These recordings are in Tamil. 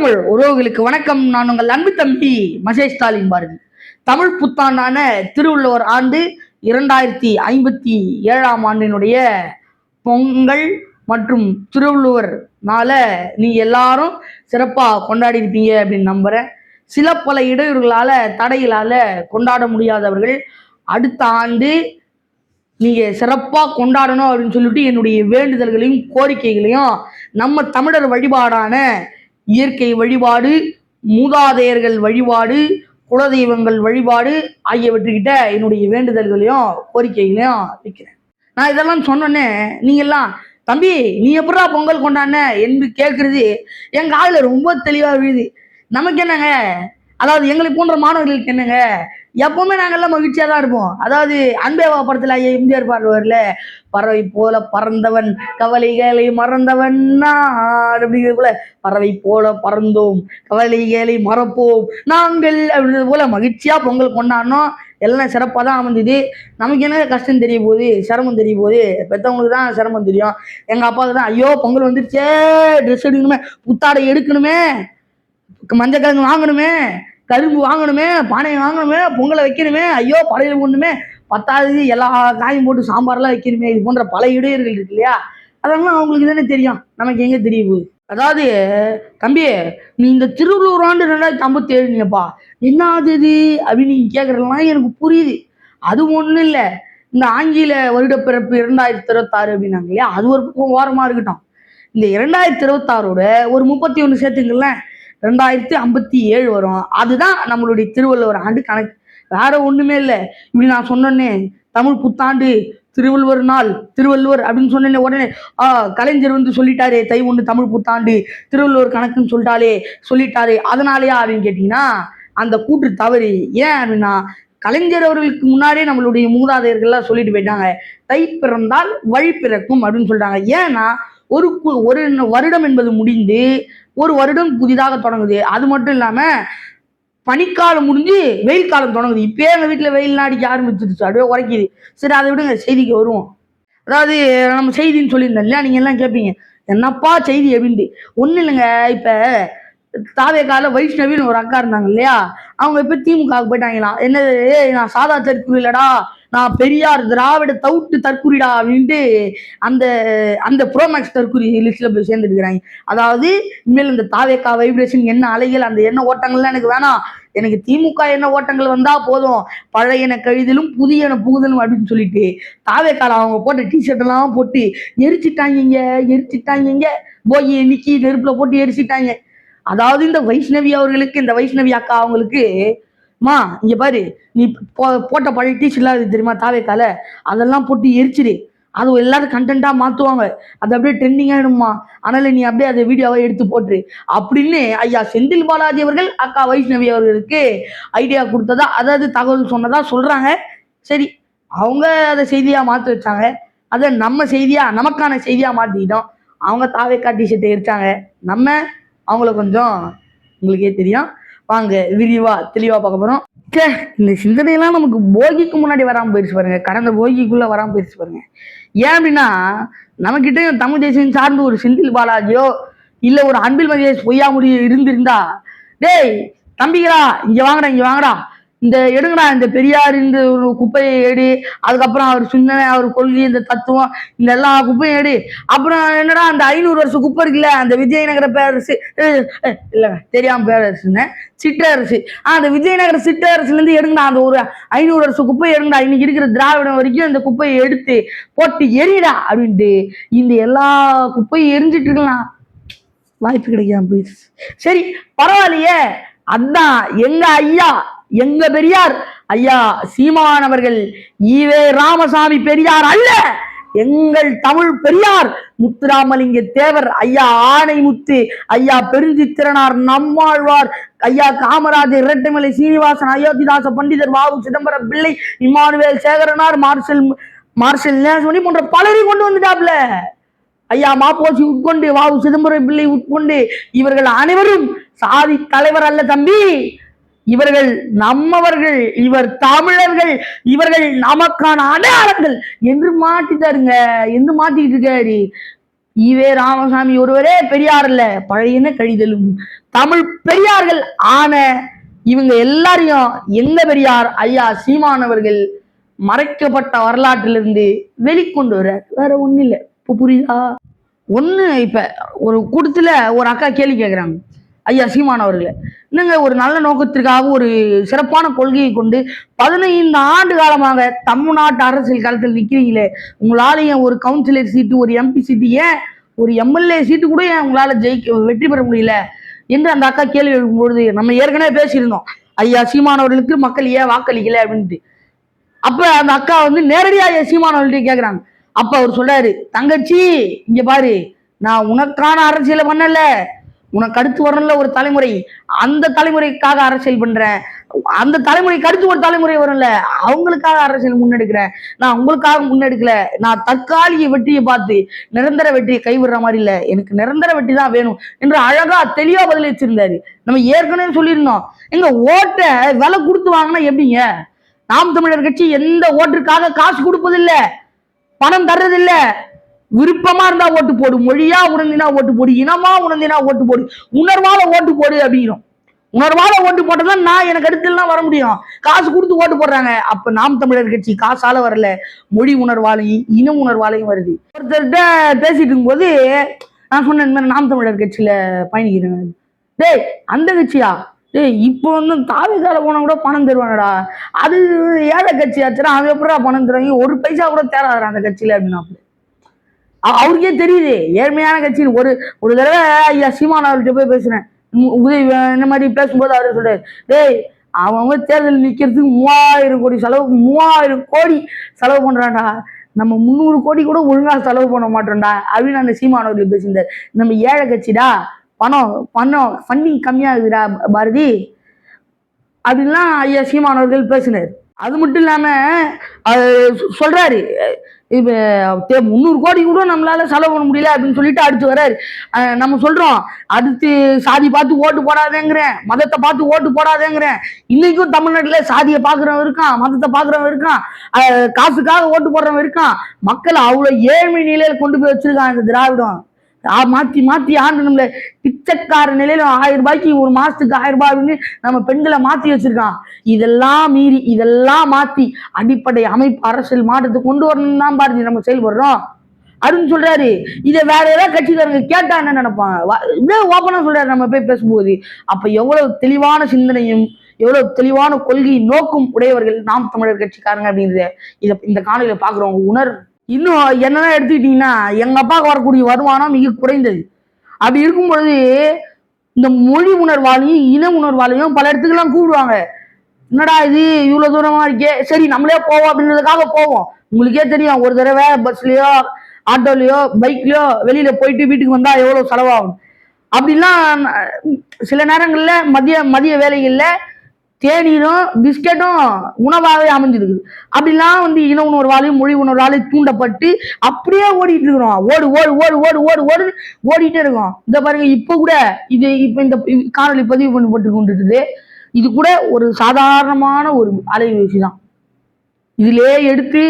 தமிழ் உறவுகளுக்கு வணக்கம். நான் உங்கள் அன்பு தம்பி மகேஷ் ஸ்டாலின் பாரதி. தமிழ் புத்தாண்டான திருவள்ளுவர் ஆண்டு இரண்டாயிரத்தி ஐம்பத்தி ஏழாம் ஆண்டினுடைய பொங்கல் மற்றும் திருவள்ளுவர் நாள நீ எல்லாரும் சிறப்பாக கொண்டாடி இருப்பீங்க அப்படின்னு நம்புறேன். சில பல இடையூறுகளால தடைகளால கொண்டாட முடியாதவர்கள் அடுத்த ஆண்டு நீங்க சிறப்பா கொண்டாடணும் அப்படின்னு சொல்லிட்டு என்னுடைய வேண்டுதல்களையும் கோரிக்கைகளையும் நம்ம தமிழர் வழிபாடான இயற்கை வழிபாடு மூதாதையர்கள் வழிபாடு குலதெய்வங்கள் வழிபாடு ஆகியவற்றுக்கிட்ட என்னுடைய வேண்டுதல்களையும் கோரிக்கைகளையும் வைக்கிறேன். நான் இதெல்லாம் சொன்னோன்னே நீங்கள்லாம் தம்பி நீ எப்படா பொங்கல் கொண்டாடின? என்று கேட்கறது என் காதில் ரொம்ப தெளிவாக விழுது. நமக்கு என்னங்க? அதாவது எங்களை போன்ற மாணவர்களுக்கு என்னங்க? எப்பவுமே நாங்கெல்லாம் மகிழ்ச்சியாக தான் இருப்போம். அதாவது அன்பேவா படத்தில் ஐயா எம்ஜிஆர் பாடுவார்ல பறவை போல பறந்தவன் கவலைகளை மறந்தவன் அப்படிங்கிறது போல பறவை போல பறந்தோம் கவலைகளை மறப்போம் நாங்கள் அப்படின்றது போல மகிழ்ச்சியாக பொங்கல் கொண்டாடினோம் எல்லாம் சிறப்பாக தான் அமைஞ்சுது. நமக்கு என்ன கஷ்டம் தெரிய போகுது? சிரமம் தெரிய போகுது. பெற்றவங்களுக்கு தான் சிரமம் தெரியும். எங்கள் அப்பாவுக்கு தான் ஐயோ பொங்கல் வந்துருச்சே ட்ரெஸ் எடுக்கணுமே புத்தாடை எடுக்கணுமே மஞ்சள் கிழங்கு வாங்கணுமே கரும்பு வாங்கணுமே பானையை வாங்கணுமே பொங்கலை வைக்கணுமே ஐயோ படையல் ஒண்ணுமே பத்தாவது எல்லா காயும் போட்டு சாம்பார்லாம் வைக்கணுமே இது போன்ற பல இடையர்கள் இருக்கு இல்லையா? அதெல்லாம் அவங்களுக்கு தானே தெரியும். நமக்கு எங்கே தெரியுது? அதாவது தம்பி நீ இந்த திருவள்ளூர் ஆண்டு ரெண்டாயிரத்தி ஐம்பத்தி ஏழுப்பா என்ன ஆகுது இது? அப்படின்னு நீங்க கேட்குறதுலாம் எனக்கு புரியுது. அது ஒன்றும் இல்லை. இந்த ஆங்கில வருடப்பிறப்பு இரண்டாயிரத்தி இருபத்தாறு அப்படின்னாங்க இல்லையா? அது ஒரு பக்கம் ஓரமாக இருக்கட்டும். இந்த இரண்டாயிரத்தி இருபத்தாறோட ஒரு முப்பத்தி ஒன்று சேர்த்துங்களேன். ரெண்டாயிரத்தி ஐம்பத்தி ஏழு வரும். அதுதான் நம்மளுடைய திருவள்ளுவர் ஆண்டு கணக்கு. வேற ஒண்ணுமே இல்லை. இப்படி நான் சொன்னேன்னே தமிழ் புத்தாண்டு திருவள்ளுவர் நாள் திருவள்ளுவர் அப்படின்னு சொன்னேனே உடனே ஆ கலைஞர் வந்து சொல்லிட்டாரே தை ஒன்று தமிழ் புத்தாண்டு திருவள்ளுவர் கணக்குன்னு சொல்லிட்டாலே சொல்லிட்டாரே அதனாலயா அப்படின்னு கேட்டீங்கன்னா அந்த கூற்று தவறு. ஏன் அப்படின்னா கலைஞர் அவர்களுக்கு முன்னாடியே நம்மளுடைய மூதாதையர்கள்லாம் சொல்லிட்டு போயிட்டாங்க. தை பிறந்தால் வழி பிறக்கும் அப்படின்னு சொல்றாங்க. ஏன்னா ஒரு கு- ஒரு வருடம் என்பது முடிந்து ஒரு வருடம் புதிதாக தொடங்குது. அது மட்டும் இல்லாம பனிக்காலம் முடிஞ்சு வெயில் காலம் தொடங்குது. இப்பயே எங்க வீட்டுல வெயில் அடிக்க ஆரம்பிச்சிருச்சு. அப்படியே உரைக்குது. சரி அதை விடுங்க. செய்திக்கு வருவோம். அதாவது நம்ம செய்தின்னு சொல்லியிருந்தோம் இல்லையா? நீங்க எல்லாம் கேட்பீங்க என்னப்பா செய்தி அப்படின்ட்டு. ஒன்றும் இல்லைங்க. இப்ப தாவே கால வைஷ்ணவின்னு ஒரு அக்கா இருந்தாங்க இல்லையா? அவங்க இப்ப திமுகவுக்கு போயிட்டாங்களாம் என்னது? நான் சாதா தற்குறி இல்லடா நான் பெரியார் திராவிட தவுட்டு தற்குறிடா அப்படின்ட்டு அந்த அந்த ப்ரோமேக்ஸ் தற்குறி லிஸ்ட்ல போய் சேர்ந்துருக்கிறாங்க. அதாவது இனிமேல் இந்த தாவேக்கா வைப்ரேஷன் என்ன அலைகள் அந்த என்ன ஓட்டங்கள்லாம் எனக்கு வேணாம். எனக்கு திமுக என்ன ஓட்டங்கள் வந்தா போதும். பழையன கழிதலும் புதியன புகுதலும் அப்படின்னு சொல்லிட்டு தாவேக்கால அவங்க போட்ட டிஷர்ட் எல்லாம் போட்டு எரிச்சிட்டாங்க எரிச்சிட்டாங்க போய் நிக்கி நெருப்புல போட்டு எரிச்சிட்டாங்க. அதாவது இந்த வைஷ்ணவி அவர்களுக்கு இந்த வைஷ்ணவி அக்கா அவங்களுக்கு மா இங்க பாரு நீ போ- போட்ட பழைய டீச்சர்லாம் இருக்கு தெரியுமா தாவேக்கால? அதெல்லாம் போட்டு எரிச்சிடு. அது எல்லாரும் கண்டென்ட்டா மாத்துவாங்க. அது அப்படியே ட்ரெண்டிங் ஆயிடுமா அதனால நீ அப்படியே அதை வீடியோவை எடுத்து போட்டுரு. அப்படின்னு ஐயா செந்தில் பாலாஜி அவர்கள் அக்கா வைஷ்ணவி அவர்களுக்கு ஐடியா கொடுத்ததா அதாவது தகவல் சொன்னதா சொல்றாங்க. சரி அவங்க அதை செய்தியா மாற்றி வச்சாங்க. அதை நம்ம செய்தியா நமக்கான செய்தியா மாற்றிக்கிட்டோம் அவங்க தாவேக்கா டிஷர்ட்டை எரிச்சாங்க. நம்ம அவங்கள கொஞ்சம் உங்களுக்கே தெரியும். வாங்க விரிவா தெளிவா பார்க்க போறோம். சே இந்த சிந்தனையெல்லாம் நமக்கு போகிக்கு முன்னாடி வராமல் போயிடுச்சு பாருங்க. கடந்த போகிக்குள்ள வராமல் போயிடுச்சு பாருங்க. ஏன் அப்படின்னா நம்மக்கிட்ட தமிழ் தேசியம் சார்ந்து ஒரு செந்தில் பாலாஜியோ இல்ல ஒரு அன்பில் மகேஷ் பொய்யாமுடி இருந்திருந்தா டேய் தம்பிகளா இங்க வாங்கடா இங்க வாங்கடா இந்த எடுங்கடா இந்த பெரியார் இந்த ஒரு குப்பையை எடு அதுக்கப்புறம் அவர் சிந்தனை அவர் கொள்கை இந்த தத்துவம் இந்த எல்லா குப்பையும் எடு. அப்புறம் என்னடா அந்த ஐநூறு வருஷம் குப்பை இருக்குல்ல அந்த விஜயநகர பேரரசு இல்லைங்க தெரியாம பேரரசுன்னு சிற்றரசு ஆ அந்த விஜயநகர சிற்றரசுல இருந்து எடுங்கடா அந்த ஒரு ஐநூறு வருஷம் குப்பையை எடுங்கடா இன்னைக்கு இருக்கிற திராவிடம் வரைக்கும் இந்த குப்பையை எடுத்து போட்டு எரியடா அப்படின்ட்டு இந்த எல்லா குப்பையும் எரிஞ்சிட்டு இருக்கலாம். வாய்ப்பு கிடைக்காம போயிடுச்சு சரி பரவாயில்லையே. அதான் எங்க ஐயா எங்க பெரியார்? ஐயா சீமானவர்கள் ஈவே ராமசாமி பெரியார் அல்ல. எங்கள் தமிழ் பெரியார் முத்துராமலிங்க தேவர் ஐயா ஆணைமுத்து ஐயா பெருஞ்சித்திரனார் நம்மாழ்வார் ஐயா காமராஜர் இரட்டைமலை சீனிவாசன் அயோத்திதாச பண்டிதர் வாவு சிதம்பரம் பிள்ளை இமானுவேல் சேகரனார் மார்ஷல் மார்ஷல் நேசமணி போன்ற பலரையும் கொண்டு வந்துட்டாப்ல. ஐயா மாப்போசி உட்கொண்டு வாவு சிதம்பரம் பிள்ளை உட்கொண்டு இவர்கள் அனைவரும் சாதி தலைவர் அல்ல தம்பி. இவர்கள் நம்மவர்கள் இவர் தமிழர்கள் இவர்கள் நமக்கான அடையாளங்கள். என்று மாட்டிட்டாருங்க என்று மாட்டிக்கிட்டு இருக்காரு. ஈவே ராமசாமி ஒருவரே பெரியார் இல்ல பழையன கழிதலும். தமிழ் பெரியார்கள் ஆன இவங்க எல்லாரையும் எந்த பெரியார் ஐயா சீமானவர்கள் மறைக்கப்பட்ட வரலாற்றிலிருந்து வெளிக்கொண்டு வர வேற ஒண்ணும் இல்லை இப்போ புரியுதா? ஒண்ணு இப்ப ஒரு கூட்டத்துல ஒரு அக்கா கேள்வி கேட்குறாங்க ஐயா சீமான் அவர்களே. என்னங்க ஒரு நல்ல நோக்கத்திற்காக ஒரு சிறப்பான கொள்கையை கொண்டு பதினைந்து ஆண்டு காலமாக தமிழ்நாட்டு அரசியல் காலத்தில் நிற்கிறீங்களே உங்களாலையும் ஒரு கவுன்சிலர் சீட்டு ஒரு எம்பி சீட்டு ஏன் ஒரு எம்எல்ஏ சீட்டு கூட ஏன் உங்களால ஜெயிக்க வெற்றி பெற முடியல? என்று அந்த அக்கா கேள்வி எழுப்பும்பொழுது நம்ம ஏற்கனவே பேசியிருந்தோம். ஐயா சீமானவர்களுக்கு மக்கள் ஏன் வாக்களிக்கல அப்படின்ட்டு. அப்ப அந்த அக்கா வந்து நேரடியாக சீமானவர்கள்ட்ட சீமான் அவர்கள்ட்ட அப்ப அவர் சொல்றாரு தங்கச்சி இங்க பாரு நான் உனக்கான அரசியலை பண்ணல. உனக்கு அடுத்து வரல ஒரு தலைமுறை. அந்த தலைமுறைக்காக அரசியல் பண்றேன் அந்த தலைமுறைக்கு அடுத்து ஒரு தலைமுறை வரும்ல. அவங்களுக்காக அரசியல் முன்னெடுக்கிறேன் நான் உங்களுக்காக முன்னெடுக்கல. நான் தற்காலிக வெற்றியை பார்த்து நிரந்தர வெற்றியை கைவிடுற மாதிரி இல்ல. எனக்கு நிரந்தர வெற்றி தான் வேணும் என்று அழகா தெளிவா பதிலளிச்சிருந்தாரு நம்ம ஏற்கனவே சொல்லியிருந்தோம். எங்க ஓட்டை விலை கொடுத்து வாங்கினா எப்படிங்க? நாம் தமிழர் கட்சி எந்த ஓட்டுக்காக காசு கொடுப்பதில்லை? பணம் தர்றதில்லை? விருப்பமா இருந்தா ஓட்டு போடு மொழியா உணர்ந்தினா ஓட்டு போடு இனமா உணர்ந்தினா ஓட்டு போடு உணர்வால ஓட்டு போடு அப்படிங்கிறோம். உணர்வால ஓட்டு போட்டதான் நான் எனக்கு அடுத்தெல்லாம் வர முடியும். காசு கொடுத்து ஓட்டு போடுறாங்க. அப்ப நாம் தமிழர் கட்சி காசால வரல. மொழி உணர்வாலையும் இன உணர்வாலையும் வருது. ஒருத்தர்கிட்ட பேசிட்டு இருக்கும்போது நான் சொன்னேன் இந்த மாதிரி நாம் தமிழர் கட்சியில பயணிக்கிறேன் டேய் அந்த கட்சியா? டேய் இப்போ வந்து தாவிக்கால போனா கூட பணம் தருவானடா அது ஏழை கட்சி ஆச்சுன்னா அது எப்படா பணம் தருவாங்க. ஒரு பைசா கூட தேராதுடா அந்த கட்சியில அப்படின்னா அவருக்கே தெரியுது. ஏழ்மையான கட்சி ஒரு ஒரு தடவை ஐயா சீமான் அவர்கிட்ட போய் பேசுறேன் உதவி இந்த மாதிரி பேசும்போது அவர் சொல்றாரு டேய் அவங்க தேர்தல் நிக்கிறதுக்கு மூவாயிரம் கோடி செலவு மூவாயிரம் கோடி செலவு பண்றான்டா. நம்ம முந்நூறு கோடி கூட ஒழுங்கா செலவு பண்ண மாட்டோம்டா. அப்படின்னு அந்த சீமானவர்கள் பேசியிருந்தார். நம்ம ஏழை கட்சிடா? பணம் பணம் ஃபண்டிங் கம்மியாகுதுடா பாரதி. அப்படின்லாம் ஐயா சீமானவர்கள் பேசினார். அது மட்டும் இல்லாமல் சொல்கிறாரு இப்போ தே- முந்நூறு கோடி கூட நம்மளால செலவு பண்ண முடியல அப்படின்னு சொல்லிட்டு அடுத்து வர்றாரு. நம்ம சொல்கிறோம் அடுத்து சாதி பார்த்து ஓட்டு போடாதேங்கிறேன் மதத்தை பார்த்து ஓட்டு போடாதேங்கிறேன். இன்றைக்கும் தமிழ்நாட்டில் சாதியை பார்க்குறவன் இருக்கான் மதத்தை பார்க்குறவன் இருக்கான் காசுக்காக ஓட்டு போடுறவன் இருக்கான். மக்களை அவ்வளோ ஏழ்மை நிலையில் கொண்டு போய் வச்சுருக்கான் இந்த திராவிடம். மாற்றி மாத்தி மாத்தி ஆண்டு நம்மள பிச்சைக்கார நிலையில ஆயிரம் ரூபாய்க்கு ஒரு மாசத்துக்கு ஆயிரம் ரூபாய் அப்படின்னு நம்ம பெண்களை மாத்தி வச்சிருக்கான். இதெல்லாம் மீறி இதெல்லாம் மாத்தி அடிப்படை அமைப்பு அரசியல் மாற்றத்தை கொண்டு வரணும் தான் பாருங்க நம்ம செயல்படுறோம். அப்படின்னு சொல்றாரு இதை வேற ஏதாவது கட்சிக்காரங்க கேட்டா என்ன நினைப்பாங்க? வா- இப்படியே ஓப்பனா சொல்றாரு நம்ம போய் பேசும்போது. அப்ப எவ்வளவு தெளிவான சிந்தனையும் எவ்வளவு தெளிவான கொள்கை நோக்கும் உடையவர்கள் நாம் தமிழர் கட்சிக்காரங்க அப்படின்றத இதை இந்த காணொலியில பாக்குறவங்க உணர் இன்னும் என்னென்ன எடுத்துக்கிட்டீங்கன்னா எங்கள் அப்பாவுக்கு வரக்கூடிய வருமானம் மிக குறைந்தது. அப்படி இருக்கும் பொழுது இந்த மொழி உணர்வாலையும் இன உணர்வாலையும் பல இடத்துக்குலாம் கூடுவாங்க என்னடா இது இவ்வளோ தூரமாக இருக்கே? சரி நம்மளே போவோம் அப்படின்றதுக்காக போவோம். உங்களுக்கே தெரியும் ஒரு தடவை பஸ்லேயோ ஆட்டோலையோ பைக்லையோ வெளியில் போயிட்டு வீட்டுக்கு வந்தால் எவ்வளோ செலவாகும். அப்படிலாம் சில நேரங்களில் மதிய மதிய வேலைகளில் தேநீரும் பிஸ்கட்டும் உணவாகவே அமைஞ்சிருக்குது. அப்படிலாம் வந்து இன உணர்வாலையும் மொழி உணர்வாலையும் தூண்டப்பட்டு அப்படியே ஓடிட்டு இருக்கிறோம். ஓடு ஓடு ஓடு ஓடு ஓடு ஓடு ஓடிட்டே இருக்கோம். இந்த பாருங்க இப்போ கூட இது இப்போ இந்த காணொலி பதிவு பண்ணப்பட்டு கொண்டிருக்குது. இது கூட ஒரு சாதாரணமான ஒரு அலைவீசி தான். இதிலே எடுத்து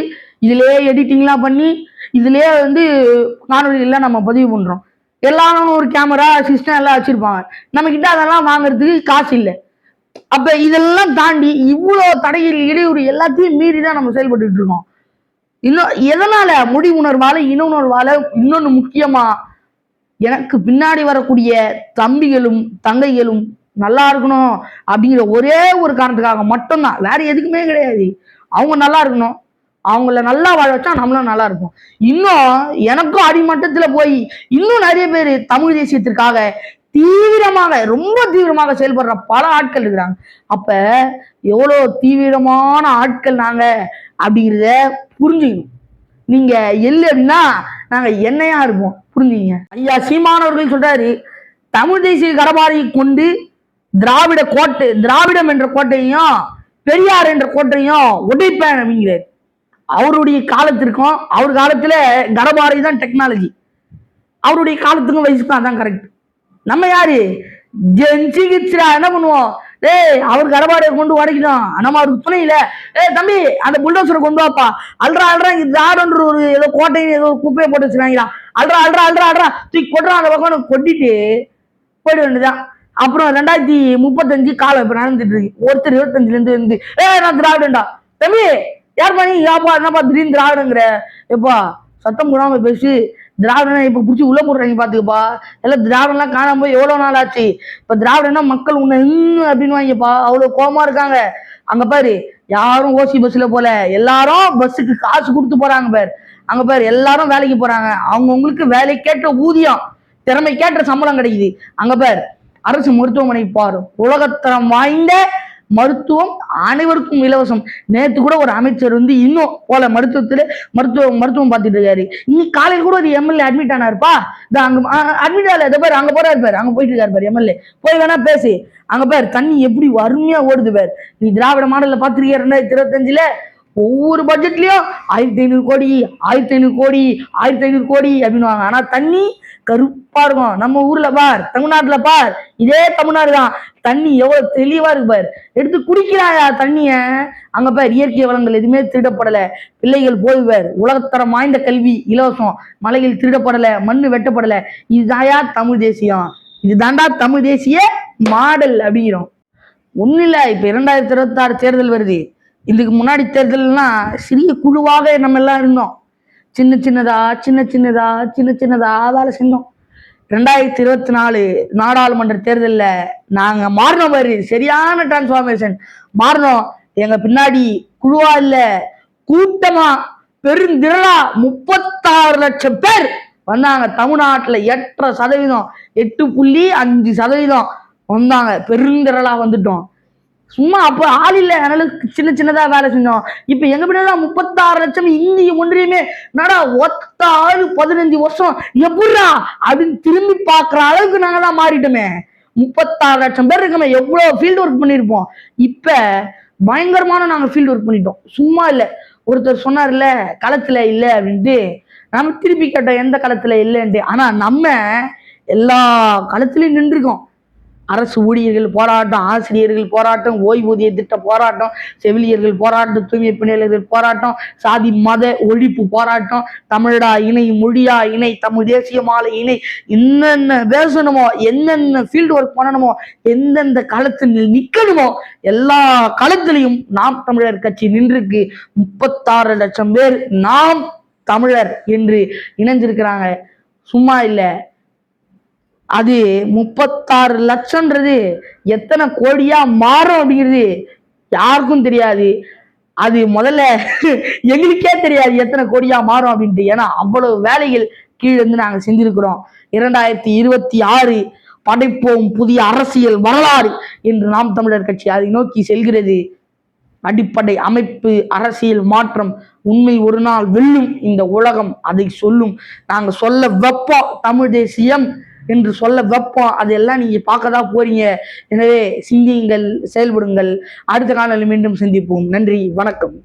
இதிலே எடிட்டிங்லாம் பண்ணி இதிலே வந்து காணொலிகள்லாம் நம்ம பதிவு பண்றோம். எல்லாரும் ஒரு கேமரா சிஸ்டம் எல்லாம் வச்சிருப்பாங்க. நம்ம கிட்ட அதெல்லாம் வாங்குறதுக்கு காசு இல்லை. அப்ப இதெல்லாம் தாண்டி இவ்வளவு தடைகள் இடையூறு எல்லாத்தையும் மீறி தான் நம்ம செயல்பட்டு இருக்கோம். இன்னும் எதனால மொழி உணர்வால இன உணர்வால இன்னொன்னு முக்கியமா எனக்கு பின்னாடி வரக்கூடிய தம்பிகளும் தங்கைகளும் நல்லா இருக்கணும் அப்படிங்கிற ஒரே ஒரு காரணத்துக்காக மட்டும்தான். வேற எதுக்குமே கிடையாது. அவங்க நல்லா இருக்கணும். அவங்கள நல்லா வாழ வச்சா நம்மளும் நல்லா இருக்கும் இன்னும் எனக்கும் அடிமட்டத்துல போய் இன்னும் நிறைய பேர் தமிழ் தேசியத்திற்காக தீவிரமாக ரொம்ப தீவிரமாக செயல்படுற பல ஆட்கள் இருக்கிறாங்க. அப்ப எவ்வளோ தீவிரமான ஆட்கள் நாங்க அப்படிங்கிறத புரிஞ்சுக்கணும். நீங்க எள்ளு அப்படின்னா நாங்க என்னையா இருப்போம். புரிஞ்சுங்க ஐயா சீமானவர்கள் சொல்றாரு தமிழ் தேசிய கடபாரை கொண்டு திராவிட கோட்டை திராவிடம் என்ற கோட்டையும் பெரியார் என்ற கோட்டையும் உடைப்பேன் அப்படிங்கிறார். அவருடைய காலத்திற்கும் அவர் காலத்துல கடபாரை தான் டெக்னாலஜி அவருடைய காலத்துக்கும் வயசுக்கும் அதான் கரெக்ட் நம்ம யாரு? ஜென்சி என்ன பண்ணுவோம்? டேய் அவர் கடபாடையை கொண்டு உடைக்கணும். நம்ம அவருக்கு துணை இல்ல. ஏ தம்பி அந்த புல்டோசரை கொண்டு வாப்பா. அல்றா அல்றா இங்க தாடன்ற ஒரு ஏதோ கோட்டை ஏதோ குப்பையை போட்டு வச்சிருக்காங்களா? அல்றா அல்றா அல்றா அல்றா. தூக்கி கொட்டுறான் அந்த பக்கம் கொட்டிட்டு போயிட வேண்டியதான் அப்புறம் ரெண்டாயிரத்தி முப்பத்தஞ்சு காலம் இப்ப நடந்துட்டு இருக்கு. ஒருத்தர் இருபத்தஞ்சுல இருந்து ஏ நான் திராவிடன்டா தம்பி யார் பண்ணி யாப்பா என்னப்பா திடீர்னு திராவிடங்கிற எப்பா சத்தம் போடாம பேசி திராவிடனை இப்ப பிடிச்சி உள்ள போடுறாங்க பாத்துக்கப்பா. எல்லாம் திராவிடம்லாம் காணாம போய் எவ்வளவு நாள் ஆச்சு? இப்ப திராவிடனா மக்கள் உன்னை இன்னும் அப்படின்னு வாங்கப்பா அவ்வளவு கோபமாக இருக்காங்க. அங்க பாரு யாரும் ஓசி பஸ்ல போல. எல்லாரும் பஸ்ஸுக்கு காசு கொடுத்து போறாங்க பேர். அங்க பாரு எல்லாரும் வேலைக்கு போறாங்க. அவங்கவுங்களுக்கு வேலைக்கேற்ற ஊதியம் திறமைக்கேற்ற சம்பளம் கிடைக்குது. அங்க பேர் அரசு மருத்துவமனை பாரு. உலகத்தரம் வாய்ந்த மருத்துவம் அனைவருக்கும் இலவசம். நேற்று கூட ஒரு அமைச்சர் வந்து இன்னும் போல மருத்துவத்தில் மருத்துவ மருத்துவம் பார்த்துட்டு இருக்காரு. இன்னைக்கு காலையில் கூட ஒரு எம்எல்ஏ அட்மிட் ஆனாருப்பா. இந்த அங்க அட்மிட் ஆகல. இதை பேர் அங்க போறா இருப்பார் அங்க போயிட்டு இருக்காரு பாரு எம்எல்ஏ போய் வேணா பேசு. அங்க பேர் தண்ணி எப்படி அருமையா ஓடுது பேர். நீ திராவிட மாடலில் பாத்திருக்கிய ரெண்டாயிரத்தி இருபத்தஞ்சுல? ஒவ்வொரு பட்ஜெட்லயும் ஆயிரத்தி ஐநூறு கோடி ஆயிரத்தி ஐநூறு கோடி ஆயிரத்தி ஐநூறு கோடி அப்படின்னுவாங்க ஆனா தண்ணி கருப்பா இருக்கும். நம்ம ஊர்ல பார் தமிழ்நாட்டுல பார் இதே தமிழ்நாடு தான். தண்ணி எவ்வளவு தெளிவா இருக்கு பார். எடுத்து குடிக்கிறாயா தண்ணிய? அங்க பார் இயற்கை வளங்கள் எதுவுமே திருடப்படல. பிள்ளைகள் போய் பார் உலகத்தரம் வாய்ந்த கல்வி இலவசம். மலைகள் திருடப்படல மண்ணு வெட்டப்படல. இதுதாயா தமிழ் தேசியம். இதுதாண்டா தமிழ் தேசிய மாடல் அப்படிங்கிறோம். ஒன்றும் இல்லை இப்போ இரண்டாயிரத்தி இருபத்தாறு தேர்தல் வருது. இதுக்கு முன்னாடி தேர்தல்லாம் சிறிய குழுவாக நம்ம எல்லாம் இருந்தோம். சின்ன சின்னதா சின்ன சின்னதா சின்ன சின்னதா வேலை செஞ்சோம். ரெண்டாயிரத்தி இருபத்தி நாலு நாடாளுமன்ற தேர்தலில் நாங்கள் மாறினோம் பாரு சரியான டிரான்ஸ்ஃபார்மேஷன் மாறினோம். எங்க பின்னாடி குழுவா இல்லை கூட்டமா பெருந்திரளா முப்பத்தாறு லட்சம் பேர் வந்தாங்க. தமிழ்நாட்டில் எட்டரை சதவீதம் எட்டு புள்ளி அஞ்சு சதவீதம் வந்தாங்க. பெருந்திரளா வந்துட்டோம். சும்மா அப்போ ஆள் இல்லை. அதனால சின்ன சின்னதா வேலை செஞ்சோம். இப்ப எங்க பின்னாடி முப்பத்தாறு லட்சம் இந்திய ஒன்றியமே நடா ஒத்த ஆள் பதினஞ்சு வருஷம். எப்படிடா? அப்படின்னு திரும்பி பார்க்குற அளவுக்கு நாங்கள் தான் மாறிட்டோமே. முப்பத்தாறு லட்சம் பேர் இருக்கமே. எவ்வளவு ஃபீல்டு ஒர்க் பண்ணியிருப்போம். இப்ப பயங்கரமான நாங்க ஃபீல்டு ஒர்க் பண்ணிட்டோம். சும்மா இல்லை. ஒருத்தர் சொன்னார்ல களத்துல இல்ல அப்படின்ட்டு. நம்ம திருப்பி கேட்டோம் எந்த களத்துல இல்லைன்ட்டு. ஆனா நம்ம எல்லா களத்துலயும் நின்றுருக்கோம். அரசு ஊழியர்கள் போராட்டம் ஆசிரியர்கள் போராட்டம் ஓய்வூதிய திட்ட போராட்டம் செவிலியர்கள் போராட்டம் தூய்மை பணியாளர்கள் போராட்டம் சாதி மத ஒழிப்பு போராட்டம் தமிழடா இணை மொழியா இணை தமிழ் தேசிய மாலை இணை என்னென்ன பேசணுமோ என்னென்ன ஃபீல்டு ஒர்க் பண்ணணுமோ எந்தெந்த களத்தில் நிற்கணுமோ எல்லா களத்திலையும் நாம் தமிழர் கட்சி நின்றுக்கு முப்பத்தாறு லட்சம் பேர் நாம் தமிழர் என்று இணைஞ்சிருக்கிறாங்க. சும்மா இல்லை. அது முப்பத்தாறு லட்சம்ன்றது எத்தனை கோடியா மாறும் அப்படிங்கிறது யாருக்கும் தெரியாது. அது முதல்ல எங்களுக்கே தெரியாது எத்தனை கோடியா மாறும் அப்படின்ட்டு. ஏன்னா அவ்வளவு வேலைகள் கீழே இருந்து நாங்கள் செஞ்சிருக்கிறோம். இரண்டாயிரத்தி இருபத்தி ஆறு படைப்போம் புதிய அரசியல் வரலாறு என்று நாம் தமிழர் கட்சி அதை நோக்கி செல்கிறது. அடிப்படை அமைப்பு அரசியல் மாற்றம் உண்மை ஒரு நாள் வெல்லும். இந்த உலகம் அதை சொல்லும். நாங்கள் சொல்ல வெப்போம் தமிழ் தேசியம். என்று சொல்ல வைப்போம். அதெல்லாம் நீங்கள் பார்க்க தான் போறீங்க. எனவே சிந்தியுங்கள் செயல்படுங்கள். அடுத்த காலையில் மீண்டும் சந்திப்போம். நன்றி வணக்கம்.